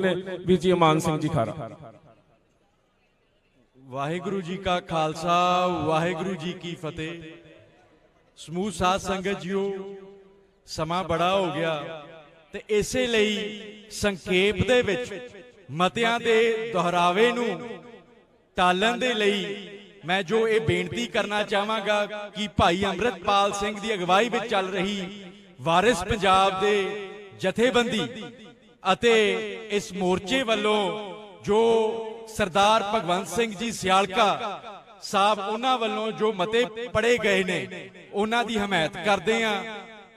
ਨੇ ਵੀਰ ਜੀ ਅਮਾਨ ਸਿੰਘ ਜੀ ਖਾਰਾ। ਵਾਹਿਗੁਰੂ ਜੀ ਕਾ ਖਾਲਸਾ, ਵਾਹਿਗੁਰੂ ਜੀ ਕੀ ਫਤਿਹ। ਸਮੂਹ ਸਾਧ ਸੰਗਤ ਜੀਓ, ਸਮਾਂ ਬੜਾ ਹੋ ਗਿਆ ਤੇ ਇਸੇ ਲਈ ਸੰਖੇਪ ਦੇ ਵਿੱਚ ਮਤਿਆਂ ਦੇ ਦੁਹਰਾਵੇ ਨੂੰ ਟਾਲਣ ਦੇ ਲਈ ਮੈਂ ਜੋ ਇਹ ਬੇਨਤੀ ਕਰਨਾ ਚਾਹਾਂਗਾ ਕਿ ਭਾਈ ਅੰਮ੍ਰਿਤਪਾਲ ਸਿੰਘ ਦੀ ਅਗਵਾਈ ਵਿੱਚ ਚੱਲ ਰਹੀ ਵਾਰਿਸ ਪੰਜਾਬ ਦੇ ਜਥੇਬੰਦੀ ਅਤੇ ਇਸ ਮੋਰਚੇ ਵੱਲੋਂ ਜੋ ਸਰਦਾਰ ਭਗਵੰਤ ਸਿੰਘ ਜੀ ਸਿਆਲਕਾ ਸਾਹਿਬ ਉਹਨਾਂ ਵੱਲੋਂ ਜੋ ਮਤੇ ਪੜੇ ਗਏ ਨੇ, ਉਹਨਾਂ ਦੀ ਹਮਾਇਤ ਕਰਦੇ ਆ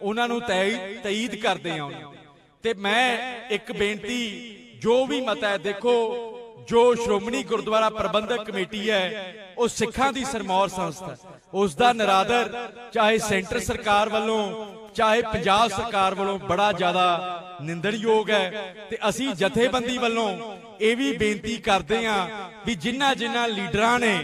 ਉਹਨਾਂ ਨੂੰ ਤੈ- ਤਈਦ ਕਰਦੇ ਆ ਤੇ ਮੈਂ ਇੱਕ ਬੇਨਤੀ, ਜੋ ਵੀ ਮਤਾ ਹੈ, ਦੇਖੋ, ਜੋ ਸ਼੍ਰੋਮਣੀ ਗੁਰਦੁਆਰਾ ਪ੍ਰਬੰਧਕ ਕਮੇਟੀ ਹੈ, ਉਹ ਸਿੱਖਾਂ ਦੀ ਸਰਮੌਰ ਸੰਸਥਾ ਹੈ। ਉਸ ਦਾ ਨਰਾਦਰ ਚਾਹੇ ਸੈਂਟਰ ਸਰਕਾਰ ਵੱਲੋਂ ਚਾਹੇ ਪੰਜਾਬ ਸਰਕਾਰ ਵੱਲੋਂ ਬੜਾ ਜ਼ਿਆਦਾ ਨਿੰਦਣਯੋਗ ਹੈ ਤੇ ਅਸੀਂ ਜਥੇਬੰਦੀ ਵੱਲੋਂ ਇਹ ਵੀ ਬੇਨਤੀ ਕਰਦੇ ਹਾਂ ਵੀ ਜਿਨ੍ਹਾਂ ਜਿਨ੍ਹਾਂ ਲੀਡਰਾਂ ਨੇ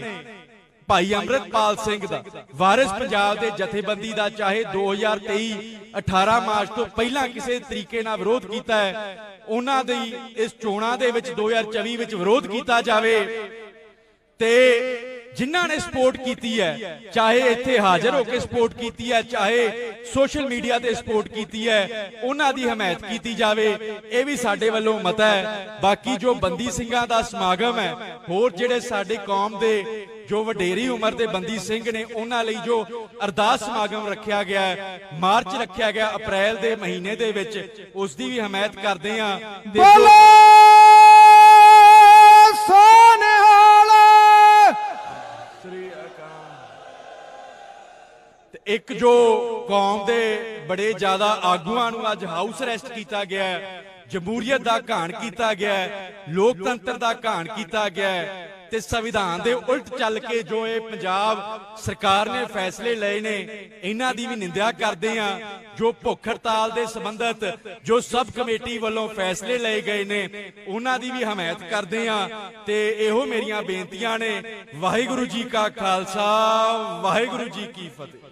ਭਾਈ ਅੰਮ੍ਰਿਤਪਾਲ ਸਿੰਘ ਦਾ, ਵਾਰਿਸ ਪੰਜਾਬ ਦੇ ਜਥੇਬੰਦੀ ਦਾ ਚਾਹੇ 2023 18 ਮਾਰਚ ਤੋਂ ਪਹਿਲਾਂ ਕਿਸੇ ਤਰੀਕੇ ਨਾਲ ਵਿਰੋਧ ਕੀਤਾ ਹੈ, ਉਹਨਾਂ ਦੀ ਇਸ ਚੋਣਾਂ ਦੇ ਵਿੱਚ 2024 ਵਿੱਚ ਵਿਰੋਧ ਕੀਤਾ ਜਾਵੇ ਤੇ ਜਿਨ੍ਹਾਂ ਨੇ ਸਪੋਰਟ ਕੀਤੀ ਹੈ, ਚਾਹੇ ਇੱਥੇ ਹਾਜ਼ਰ ਹੋ ਕੇ ਸਪੋਰਟ ਕੀਤੀ ਹੈ, ਚਾਹੇ ਸੋਸ਼ਲ ਮੀਡੀਆ ਤੇ ਸਪੋਰਟ ਕੀਤੀ ਹੈ, ਉਹਨਾਂ ਦੀ ਹਮਾਇਤ ਕੀਤੀ ਜਾਵੇ। ਇਹ ਵੀ ਸਾਡੇ ਵੱਲੋਂ ਮਤਾ ਹੈ। ਬਾਕੀ ਜੋ ਬੰਦੀ ਸਿੰਘਾਂ ਦਾ ਸਮਾਗਮ ਹੈ, ਹੋਰ ਜਿਹੜੇ ਸਾਡੇ ਕੌਮ ਦੇ ਜੋ ਵਡੇਰੀ ਉਮਰ ਦੇ ਬੰਦੀ ਸਿੰਘ ਨੇ, ਉਹਨਾਂ ਲਈ ਜੋ ਅਰਦਾਸ ਸਮਾਗਮ ਰੱਖਿਆ ਗਿਆ ਹੈ, ਮਾਰਚ ਰੱਖਿਆ ਗਿਆ ਅਪ੍ਰੈਲ ਦੇ ਮਹੀਨੇ ਦੇ ਵਿੱਚ, ਉਸ ਦੀ ਵੀ ਹਮਾਇਤ ਕਰਦੇ ਹਾਂ। ਤੇ ਤੇ ਇੱਕ ਜੋ ਕੌਮ ਦੇ ਬੜੇ ਜ਼ਿਆਦਾ ਆਗੂਆਂ ਨੂੰ ਅੱਜ ਹਾਊਸ ਅਰੈਸਟ ਕੀਤਾ ਗਿਆ ਹੈ, ਜਮਹੂਰੀਅਤ ਦਾ ਘਾਣ ਕੀਤਾ ਗਿਆ ਹੈ, ਲੋਕਤੰਤਰ ਦਾ ਘਾਣ ਕੀਤਾ ਗਿਆ ਹੈ ਤੇ ਸੰਵਿਧਾਨ ਦੇ ਉਲਟ ਚੱਲ ਕੇ ਜੋ ਇਹ ਪੰਜਾਬ ਸਰਕਾਰ ਨੇ ਫੈਸਲੇ ਲਏ ਨੇ, ਇਹਨਾਂ ਦੀ ਵੀ ਨਿੰਦਿਆ ਕਰਦੇ ਆ ਜੋ ਭੁੱਖ ਹੜਤਾਲ ਦੇ ਸੰਬੰਧਤ ਜੋ ਸਬ ਕਮੇਟੀ ਵੱਲੋਂ ਫੈਸਲੇ ਲਏ ਗਏ ਨੇ, ਉਹਨਾਂ ਦੀ ਵੀ ਹਮਾਇਤ ਕਰਦੇ ਆ ਤੇ ਇਹੋ ਮੇਰੀਆਂ ਬੇਨਤੀਆਂ ਨੇ, ਵਾਹਿਗੁਰੂ ਜੀ ਕਾ ਖਾਲਸਾ, ਵਾਹਿਗੁਰੂ ਜੀ ਕੀ ਫਤਿਹ।